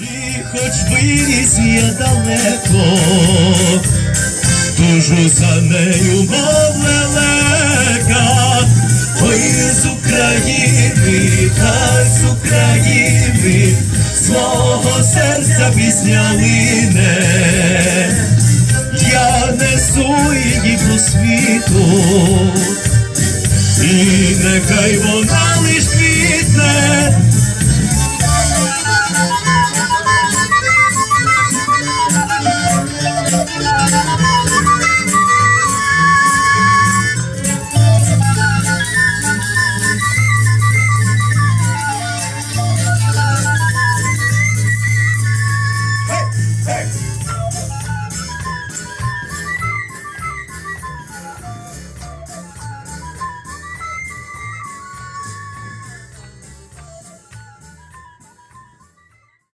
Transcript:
І хоч виріс я далеко, тужу за нею, мов лелека, ой з України, та з України, свого серця пісня лине, я несу її по світу, і нехай вона лиш